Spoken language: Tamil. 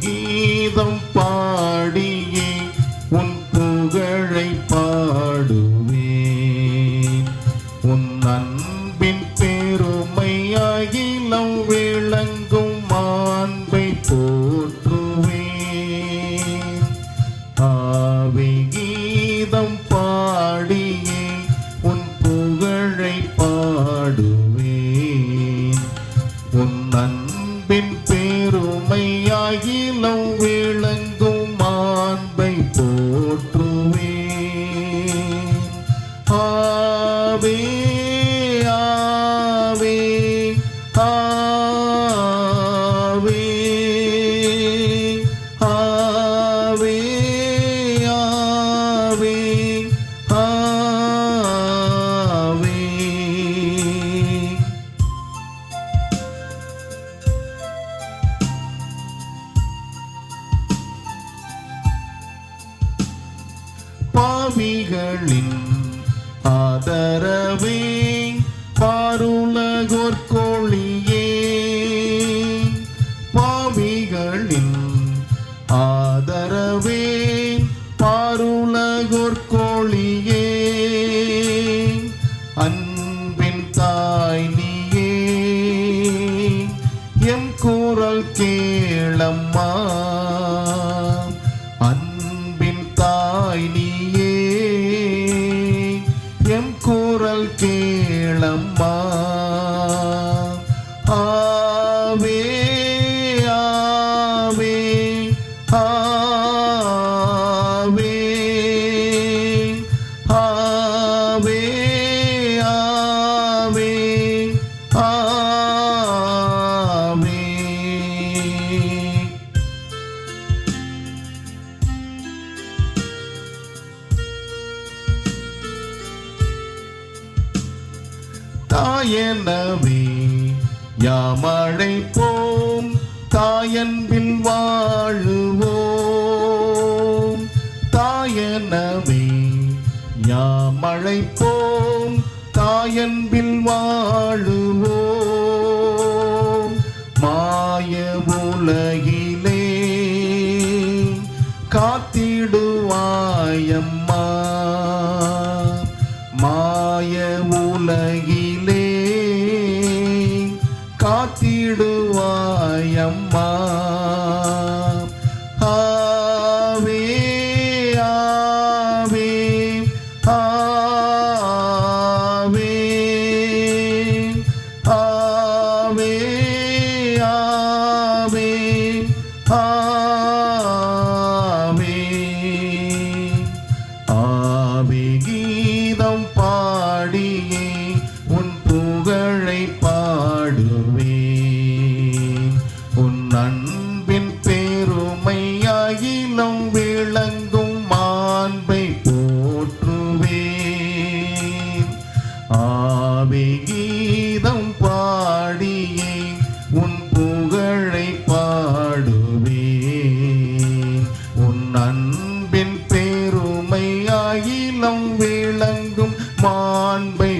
கீதம் பாடியே உன் புகழை பாடுவேன். உன் அன்பின் பெருமையாகிலம் விளங்கும் மாண்பை போற்றுவேன். ஆவிகீதம் பாடியே உன் புகழை பாடுவேன். உன் அன்பின் பாவிகளின் ஆதரவே பாருலகோர்கோழியே பாவிகளின் ஆதரவே பாருலகோர்கோழியே அன் இளம்மா. தாயனவே யாமழைப்போம் போம் தாயன்பில் வாழுவோம். தாயனவே யாமழைப்போம் போம் தாயன்பில் வாழுவோம். மாய உலகிலே காத்திடுவாயம் காத்திடுவாயம்மா. ஆவே ஆவே ஆவே ஆவே ஆவே ஆவே. ஆவி துதி கீதம் பாடியே உன் புகழை பாடுவே உன் அன்பின் பெருமையாயிலம் விளங்கும் மாண்பை